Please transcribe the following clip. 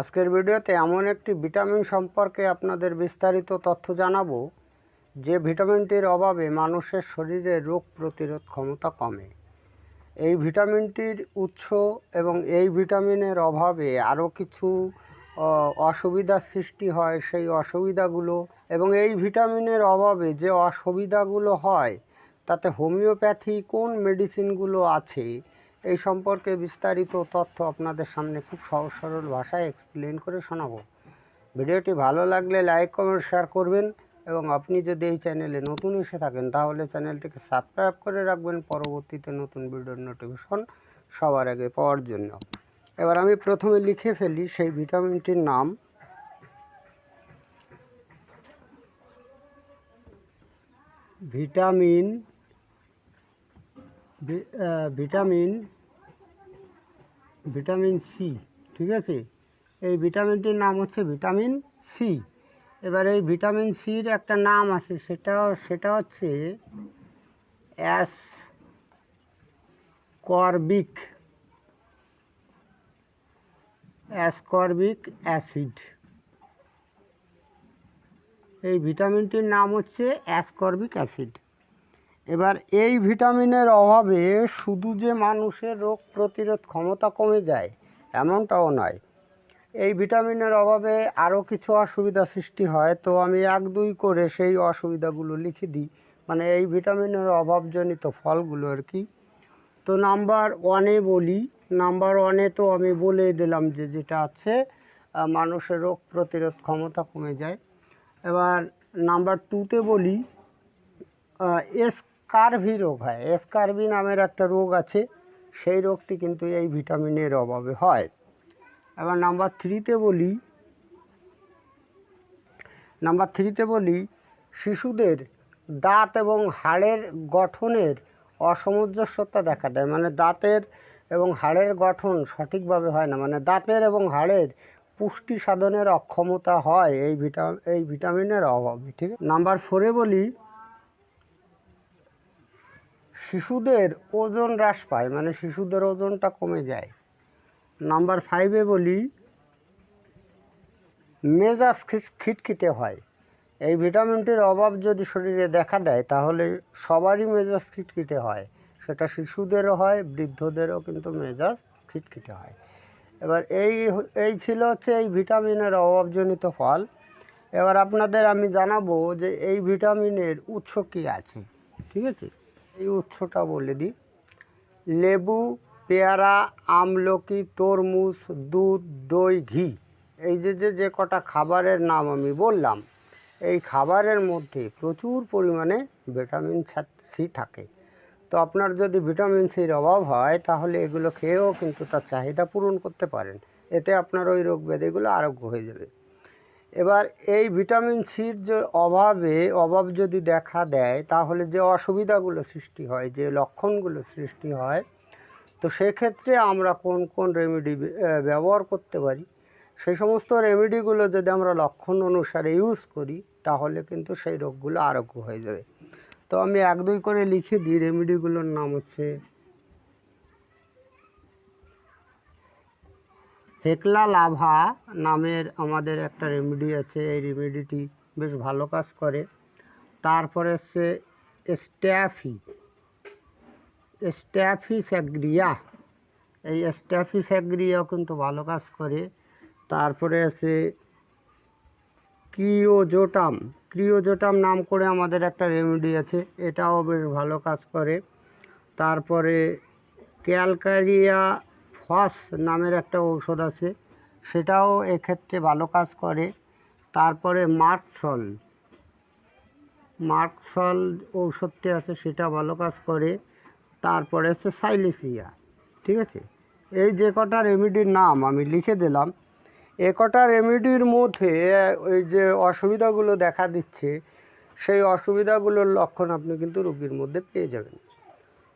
আজকের ভিডিওতে এমন একটি ভিটামিন সম্পর্কে আপনাদের বিস্তারিত তথ্য জানাব, যে ভিটামিনটির অভাবে মানুষের শরীরে রোগ প্রতিরোধ ক্ষমতা কমে। এই ভিটামিনটির উৎস এবং এই ভিটামিনের অভাবে আরও কিছু অসুবিধার সৃষ্টি হয় সেই অসুবিধাগুলো এবং এই ভিটামিনের অভাবে যে অসুবিধাগুলো হয়, তাতে হোমিওপ্যাথি কোন মেডিসিনগুলো আছে এই সম্পর্কে বিস্তারিত তথ্য আপনাদের সামনে খুব সহজ সরল ভাষায় এক্সপ্লেন করে শোনাবো। ভিডিওটি ভালো লাগলে লাইক কমেন্ট শেয়ার করবেন এবং আপনি যদি এই চ্যানেলে নতুন এসে থাকেন, তাহলে চ্যানেলটিকে সাবস্ক্রাইব করে রাখবেন পরবর্তীতে নতুন ভিডিওর নোটিফিকেশন সবার আগে পাওয়ার জন্য। এবার আমি প্রথমে লিখে ফেলি সেই ভিটামিনটির নাম। ভিটামিন ভিটামিন ভিটামিন সি, ঠিক আছে? এই ভিটামিনটির নাম হচ্ছে ভিটামিন সি। এবার এই ভিটামিন সির একটা নাম আছে সেটা সেটা হচ্ছে অ্যাস করবিক। Ascorbic acid. এই ভিটামিনটির নাম হচ্ছে অ্যাসকর্বিক অ্যাসিড। এবার এই ভিটামিনের অভাবে শুধু যে মানুষের রোগ প্রতিরোধ ক্ষমতা কমে যায়, এমনটাও নয়। এই ভিটামিনের অভাবে আরও কিছু অসুবিধা সৃষ্টি হয়, তো আমি এক দুই করে সেই অসুবিধাগুলো লিখে দিই। মানে এই ভিটামিনের অভাবজনিত ফলগুলো আর কি। তো নাম্বার ওয়ানে বলি, নাম্বার ওয়ানে তো আমি বলে দিলাম যে যেটা আছে মানুষের রোগ প্রতিরোধ ক্ষমতা কমে যায়। এবার নাম্বার টুতে বলি এসকারভি রোগ হয় এসকারভি নামের একটা রোগ আছে, সেই রোগটি কিন্তু এই ভিটামিনের অভাবে হয়। এবার নাম্বার থ্রিতে বলি, নাম্বার থ্রিতে বলি, শিশুদের দাঁত এবং হাড়ের গঠনের অসামঞ্জস্যতা দেখা দেয় মানে দাঁতের এবং হাড়ের গঠন সঠিকভাবে হয় না মানে দাঁতের এবং হাড়ের পুষ্টি সাধনের অক্ষমতা হয় এই ভিটা, এই ভিটামিনের অভাবে, ঠিক নাম্বার ফোরে বলি শিশুদের ওজন হ্রাস পায় মানে শিশুদের ওজনটা কমে যায়। নাম্বার ফাইভে বলি, মেজাজ খিটখিটে হয়। এই ভিটামিনটির অভাব যদি শরীরে দেখা দেয়, তাহলে সবারই মেজাজ খিটখিটে হয়। সেটা শিশুদেরও হয়, বৃদ্ধদেরও কিন্তু মেজাজ খিটখিটে হয়। এবার এই এই ছিল হচ্ছে এই ভিটামিনের অভাবজনিত ফল। এবার আপনাদের আমি জানাব যে এই ভিটামিনের উৎস কী আছে, ঠিক আছে? এই উৎসটা বলে দিই। লেবু, পেয়ারা, আমলকি, তরমুজ, দুধ, দই, ঘি। এই যে যে যে কটা খাবারের নাম আমি বললাম, এই খাবারের মধ্যে প্রচুর পরিমাণে ভিটামিন সি থাকে। তো আপনার যদি ভিটামিন সির অভাব হয়, তাহলে এগুলো খেয়েও কিন্তু তার চাহিদা পূরণ করতে পারেন। এতে আপনার ওই রোগ ব্যাধিগুলো আরোগ্য হয়ে যাবে। এবার এই ভিটামিন সির যে অভাবে, অভাব যদি দেখা দেয়, তাহলে যে অসুবিধাগুলো সৃষ্টি হয়, যে লক্ষণগুলো সৃষ্টি হয়, তো সেক্ষেত্রে আমরা কোন কোন রেমেডি ব্যবহার করতে পারি? সেই সমস্ত রেমেডিগুলো যদি আমরা লক্ষণ অনুসারে ইউজ করি, তাহলে কিন্তু সেই রোগগুলো আরোগ্য হয়ে যাবে। তো আমি এক দুই করে লিখে দিই রেমেডিগুলোর নাম হচ্ছে হেকলা লাভা নামের আমাদের একটা রেমেডি আছে। এই রেমেডিটি বেশ ভালো কাজ করে। তারপরে হচ্ছে স্ট্যাফি স্ট্যাফি স্যাগ্রিয়া এই স্ট্যাফি স্যাগ্রিয়াও কিন্তু ভালো কাজ করে। তারপরে আছে ক্রিওজোটাম ক্রিওজোটাম নাম করে আমাদের একটা রেমেডি আছে। এটাও বেশ ভালো কাজ করে। তারপরে ক্যালকারিয়া ফস নামের একটা ঔষধ আছে, সেটাও এক্ষেত্রে ভালো কাজ করে। তারপরে মার্কসল। মার্কসল ঔষধটি আছে, সেটা ভালো কাজ করে। তারপরে হচ্ছে সাইলেসিয়া, ঠিক আছে? এই যে কটা রেমিডির নাম আমি লিখে দিলাম, এ কটা রেমিডির মধ্যে ওই যে অসুবিধাগুলো দেখা দিচ্ছে, সেই অসুবিধাগুলোর লক্ষণ আপনি কিন্তু রোগীর মধ্যে পেয়ে যাবেন।